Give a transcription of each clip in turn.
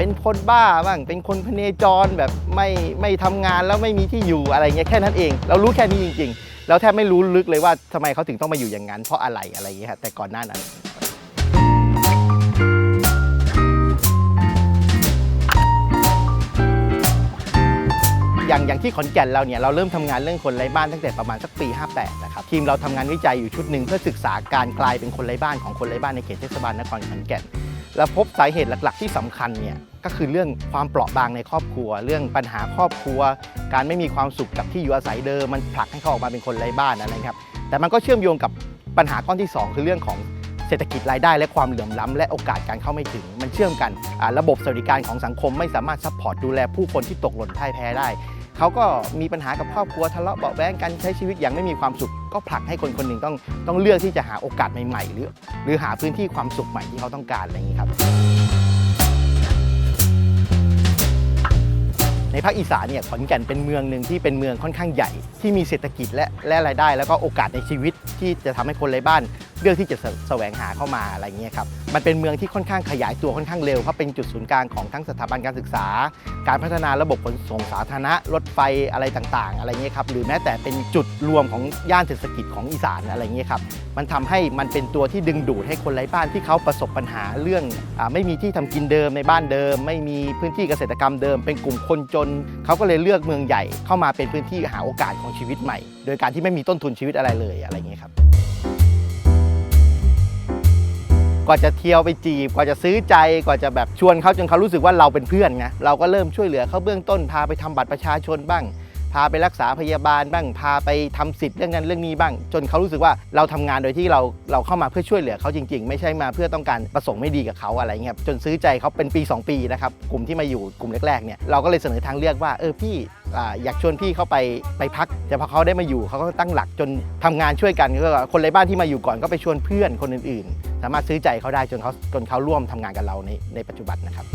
เป็นคนบ้าบ้าง เป็นคนพเนจรแบบไม่ไม่ทำงานแล้วไม่มีที่อยู่อะไรเงี้ยแค่นั้นเอง เรารู้แค่นี้จริงๆแล้วแทบไม่รู้ลึกเลยว่าทำไมเขาถึงต้องมาอยู่อย่างนั้น เพราะอะไรอะไรเงี้ยแต่ก่อนหน้านั้นอย่างอย่างที่ขอนแก่นเราเนี่ยเราเริ่มทำงานเรื่องคนไร้บ้านตั้งแต่ประมาณสักปี 58 นะครับทีมเราทำงานวิจัยอยู่ชุดหนึ่งเพื่อศึกษาการกลายเป็นคนไร้บ้านของคนไร้บ้านในเขตเทศบาลนครขอนแก่น และพบสาเหตุหลัก ๆ ที่สำคัญเนี่ยก็คือเรื่องความเปราะบางในครอบครัว เรื่องปัญหาครอบครัว การไม่มีความสุขกับที่อยู่อาศัยเดิมมันผลักให้เขาออกมาเป็นคนไร้บ้านอะไรครับแต่มันก็เชื่อมโยงกับปัญหาก้อนที่ 2 คือเรื่องของเศรษฐกิจรายได้และความเหลื่อมล้ำและโอกาสการเข้าไม่ถึง มันเชื่อมกันระบบสวัสดิการของสังคมไม่สามารถซัพพอร์ตดูแลผู้คนที่ตกหล่นพ่ายแพ้ได้ เขาก็มีปัญหากับครอบครัวทะเลาะเบาะแว้งกันใช้ชีวิตอย่างไม่มีความสุข ก็ผลักให้คนคนหนึ่งต้องต้องเลือกที่จะหาโอกาสใหม่ๆ หรือ หรือหาพื้นที่ความสุขใหม่ที่เขาต้องการอะไรอย่างนี้ครับ ในภาคอีสานเนี่ยขอนแก่นเป็นเมืองหนึ่งที่เป็นเมืองค่อนข้างใหญ่ ที่มีเศรษฐกิจและและรายได้ แล้วก็โอกาสในชีวิตที่จะทำให้คนไร้บ้าน เลือกที่จะแสแสวงหาเข้ามาอะไรเงี้ยครับมันเป็นเมืองที่ค่อนข้างขยายตัวค่อนข้างเร็วเพราะเป็นจุดศูนย์กลางของทั้งสถาบันการศึกษา การพัฒนาระบบขนส่งสาธารณะรถไฟอะไรต่างๆ อะไรเงี้ยครับหรือแม้แต่เป็นจุดรวมของย่านเศรษฐกิจของอีสานอะไรเงี้ยครับมันทำให้มันเป็นตัวที่ดึงดูดให้คนไร้บ้านที่เขาประสบปัญหาเรื่องอไม่มีที่ทำกินเดิมในบ้านเดิม ไม่มีพื้นที่เกษตรกรรมเดิม เป็นกลุ่มคนจนเขาก็เลยเลือกเมืองใหญ่เข้ามาเป็นพื้นที่หาโอกาสของชีวิตใหม่ โดยการที่ไม่มีต้นทุนชีวิตอะไรเลยอะไรเงี้ยครับ กว่าจะเที่ยวไปจีบ กว่าจะซื้อใจ กว่าจะแบบชวนเขาจนเขารู้สึกว่าเราเป็นเพื่อนไง เราก็เริ่มช่วยเหลือเขาเบื้องต้นพาไปทำบัตรประชาชนบ้าง พาไปรักษาพยาบาลบ้างพาไปทำสิทธิ์เรื่องนั้นเรื่องนี้บ้าง จนเขารู้สึกว่าเราทำงานโดยที่เราเราเข้ามาเพื่อช่วยเหลือเขาจริง ๆ ไม่ใช่มาเพื่อต้องการประสงค์ไม่ดีกับเขาอะไรเงี้ยครับจนซื้อใจเขาเป็นปี 2 ปีนะครับกลุ่มที่มาอยู่กลุ่มแรกๆเนี่ยเราก็เลยเสนอทางเลือกว่าเออพี่ออยากชวนพี่เขาไปไปพัก แต่พอเขาได้มาอยู่เขาก็ตั้งหลักจนทำงานช่วยกันก็คนไร้บ้านที่มาอยู่ก่อนก็ไปชวนเพื่อนคนอื่นๆ สามารถซื้อใจเขาได้จนเขาจนเขาร่วมทำงานกับเราในในปัจจุบันนะครับ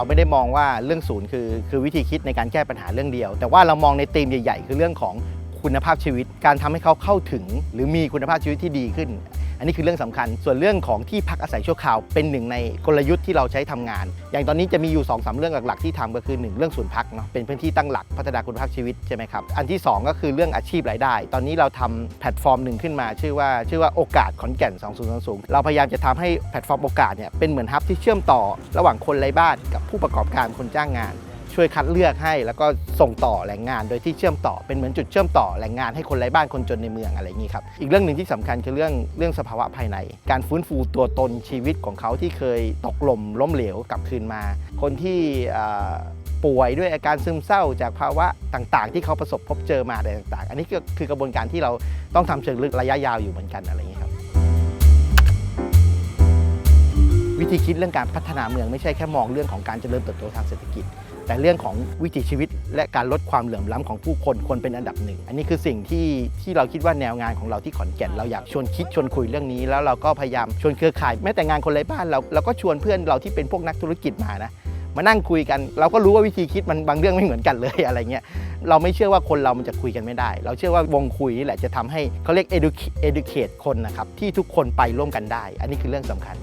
เราไม่ได้มองว่าเรื่องศูนย์คือคือวิธีคิดในการแก้ปัญหาเรื่องเดียว แต่ว่าเรามองในธีมใหญ่ ๆ คือเรื่องของคุณภาพชีวิต การทำให้เขาเข้าถึง หรือมีคุณภาพชีวิตที่ดีขึ้น อันนี้คือเรื่องสำคัญ ส่วนเรื่องของที่พักอาศัยชั่วคราวเป็นหนึ่งในกลยุทธ์ที่เราใช้ทำงาน อย่างตอนนี้จะมีอยู่2อสเรื่องหลักๆที่ทำก็คือ 1 เรื่องศูนย์พักเนาะเป็นพื้นที่ตั้งหลักพัฒนาคุณภาพชีวิตใช่ไหมครับอันที่ 2 ก็คือเรื่องอาชีพรายได้ ตอนนี้เราทำแพลตฟอร์มหนึ่งขึ้นมา ชื่อว่าชื่อว่าโอกาสขอนแก่น 2020เราพยายามจะทำให้แพลตฟอร์มโอกาสเนี่ยเป็นเหมือนฮับที่เชื่อมต่อ ระหว่างคนไร้บ้านกับผู้ประกอบการคนจ้างงาน ช่วยคัดเลือกให้แล้วก็ส่งต่อแหล่งงานโดยที่เชื่อมต่อเป็นเหมือนจุดเชื่อมต่อแหล่งงานให้คนไร้บ้านคนจนในเมืองอะไรอย่างนี้ครับอีกเรื่องหนึ่งที่สำคัญคือเรื่องเรื่องสภาวะภายใน การฟื้นฟูตัวตนชีวิตของเขาที่เคยตกหล่มล้มเหลวกลับคืนมา คนที่ป่วยด้วยอาการซึมเศร้าจากภาวะต่างๆ ที่เขาประสบพบเจอมาอะไรต่าง ๆ อันนี้ก็คือกระบวนการที่เราต้องทำเชิงลึกระยะยาวอยู่เหมือนกันอะไรอย่างนี้ครับวิธีคิดเรื่องการพัฒนาเมืองไม่ใช่แค่มองเรื่องของการเจริญเติบโตทางเศรษฐกิจ แต่เรื่องของวิถีชีวิต และการลดความเหลื่อมล้ำของผู้คนคนเป็นอันดับหนึ่ง อันนี้คือสิ่งที่ที่เราคิดว่าแนวงานของเราที่ขอนแก่นเราอยากชวนคิดชวนคุยเรื่องนี้ แล้วเราก็พยายามชวนเครือข่ายแม้แต่งานคนไร้บ้านเราเราก็ชวนเพื่อนเราที่เป็นพวกนักธุรกิจมานะมานั่งคุยกัน เราก็รู้ว่าวิธีคิดมันบางเรื่องไม่เหมือนกันเลยอะไรเงี้ยเราไม่เชื่อว่าคนเรามันจะคุยกันไม่ได้ เราเชื่อว่าวงคุยนี่แหละจะทำให้เขาเรียก educate educate คนนะครับที่ทุกคนไปร่วมกันได้ อันนี้คือเรื่องสำคัญ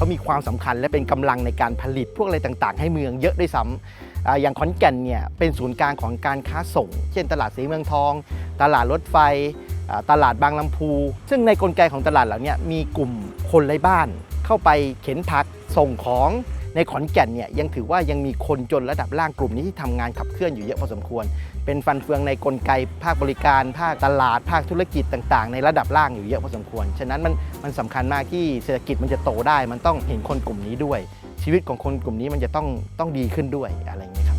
เขามีความสำคัญและเป็นกำลังในการผลิตพวกอะไรต่างๆ ให้เมืองเยอะด้วยซ้ำอ่าอย่างขอนแก่นเนี่ยเป็นศูนย์กลางของการค้าส่ง เช่นตลาดสีเมืองทอง ตลาดรถไฟ ตลาดบางลำพู ซึ่งในกลไกของตลาดเหล่านี้มีกลุ่มคนไร้บ้าน เข้าไปเข็นผักส่งของ ในขอนแก่นเนี่ยยังถือว่ายังมีคนจนระดับล่างกลุ่มนี้ที่ทำงานขับเคลื่อนอยู่เยอะพอสมควร เป็นฟันเฟืองในกลไกภาคบริการ ภาคตลาด ภาคธุรกิจต่าง ๆ ในระดับล่างอยู่เยอะพอสมควร ฉะนั้นมันมันสำคัญมากที่เศรษฐกิจมันจะโตได้ มันต้องเห็นคนกลุ่มนี้ด้วย ชีวิตของคนกลุ่มนี้มันจะต้องต้องดีขึ้นด้วยอะไรอย่างนี้ย